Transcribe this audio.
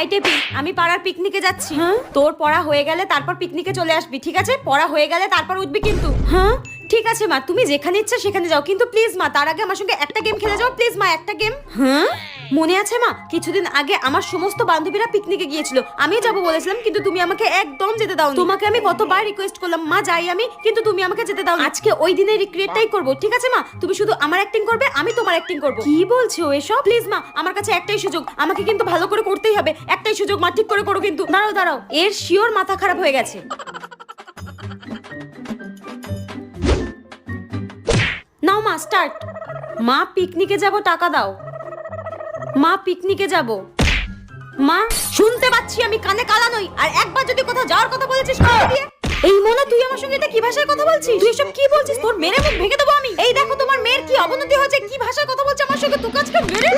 এই টেপি আমি পাড়ার পিকনিকে যাচ্ছি। তোর পড়া হয়ে গেলে তারপর পিকনিকে চলে আসবি ঠিক আছে? পড়া হয়ে গেলে তারপর উঠবি কিন্তু। হ্যাঁ? ঠিক আছে মা তুমি যেখানে ইচ্ছা সেখানে যাও। কিন্তু প্লিজ মা তার আগে আমার সঙ্গে একটা গেম খেলে যাও প্লিজ মা একটা গেম হ্যাঁ? মনে আছে মা? কিছুদিন আগে আমার সমস্ত বান্ধবীরা পিকনিকে গিয়েছিল। আমি যাব বলেছিলাম, কিন্তু তুমি আমাকে একদম যেতে দাও তোমাকে আমি কতবার রিকোয়েস্ট করলাম, মা, যাই আমি, কিন্তু তুমি আমাকে যেতে দাও আজকে ওই দিনের রিক্রিয়েটটাই করব, ঠিক আছে মা? তুমি শুধু আমার অ্যাক্টিং করবে, আমি তোমার অ্যাক্টিং করব। কি বলছো এসব? প্লিজ মা, আমার কাছে একটাই সুযোগ। আমাকে কিন্তু ভালো করে করতেই হবে। একটাই সুযোগ মা, ঠিক করে করো কিন্তু। দাঁড়াও দাঁড়াও। এর শিওর মাথা খারাপ হয়ে গেছে। নাও মা স্টার্ট মা পিকনিকে যাব, টাকা দাও। মা পিকনিকে যাব। মা, শুনতে পাচ্ছি আমি কানে কালা নই। আর একবার যদি কোথাও যাওয়ার কথা বলেছিস দিয়ে। এই মনে, তুই আমার সঙ্গে এটা কি ভাষায় কথা বলছিস? তুই সব কি বলছিস? তোর মেরে মুখ ভেঙে দেবো আমি। এই দেখো, তোমার মেয়ের কি অবনতি হয়েছে? কি ভাষায় কথা বলছে আমার সঙ্গে? তুই কাজকে মেরে